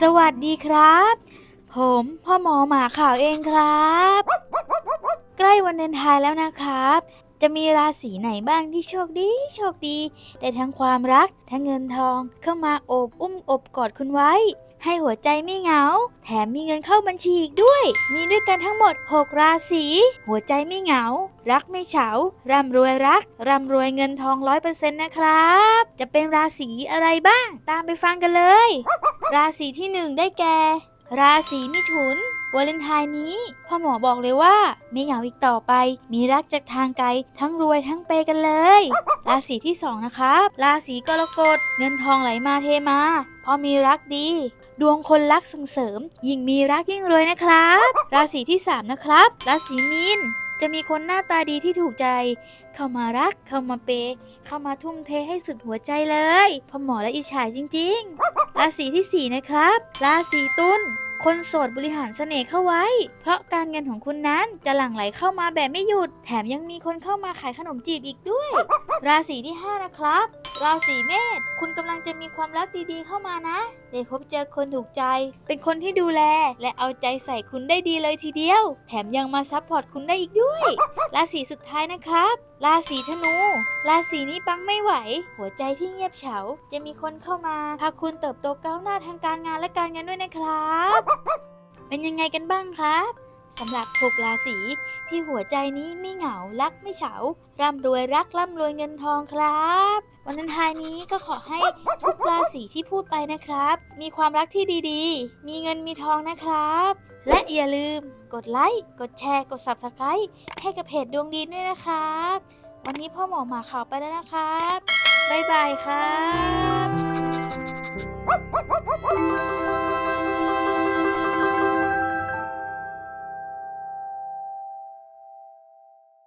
สวัสดีครับ ผมพ่อหมอหมาข่าวเองครับ ใกล้วันเดนไทายแล้วนะครับ จะมีราศีไหนบ้างที่โชคดีโชคดี ได้ทั้งความรักทั้งเงินทองเข้ามาโอบอุ้มอบกอดคุณไว้ ให้หัวใจไม่เหงา แถมมีเงินเข้าบัญชีอีกด้วย มีด้วยกันทั้งหมด 6 ราศี หัวใจไม่เหงา รักไม่เฉา ร่ำรวยรัก ร่ำรวยเงินทองร้อยเปอร์เซ็นต์นะครับ จะเป็นราศีอะไรบ้าง ตามไปฟังกันเลย ราศีที่หนึ่งได้แก่ ราศีมิถุน วาเลนไทน์นี้พ่อหมอบอกเลยว่า ไม่เหงาอีกต่อไป มีรักจากทางไกล ทั้งรวยทั้งเปย์กันเลย ราศีที่สองนะครับราศีกรกฎเงินทองไหลมาเทมาพราะมีรักดี ดวงคนรักส่งเสริม ยิ่งมีรักยิ่งรวยนะครับ ราศีที่สามนะครับ ราศีมีนจะมีคนหน้าตาดีที่ถูกใจ เข้ามารัก เข้ามาเปย์เข้ามาทุ่มเทให้สุดหัวใจเลยพ่อหมอและอิจฉาจริง ๆ ราศีที่ 4 นะครับ ราศีตุล คนโสดบริหารเสน่ห์เข้าไว้ เพราะการเงินของคุณนั้นจะหลั่งไหลเข้ามาแบบไม่หยุด แถมยังมีคนเข้ามาขายขนมจีบอีกด้วย ราศีที่ 5 นะครับ ราศีเมษคุณกำลังจะมีความรักดีๆ เข้ามานะได้พบเจอคนถูกใจ เป็นคนที่ดูแล และเอาใจใส่คุณได้ดีเลยทีเดียว แถมยังมาซัพพอร์ตคุณได้อีกด้วย ราศีสุดท้ายนะครับ ราศีธนู ราศีนี้ปังไม่ไหว หัวใจที่เงียบเฉา จะมีคนเข้ามาพาคุณเติบโตก้าวหน้าทางการงานและการเงินด้วยนะครับ เป็นยังไงกันบ้างครับ สำหรับหกราศีที่หัวใจนี้ไม่เหงารักไม่เฉา ร่ำรวยรักร่ำรวยเงินทองครับ วันนั้นทายนี้ก็ขอให้ทุกราศีที่พูดไปนะครับ มีความรักที่ดีๆ มีเงินมีทองนะครับ และอย่าลืมกดไลค์กดแชร์กด Subscribe ให้กับเพจดวงดีด้วยนะครับ วันนี้พ่อหมอหมาข่าวไปแล้วนะครับบ๊ายบายครับ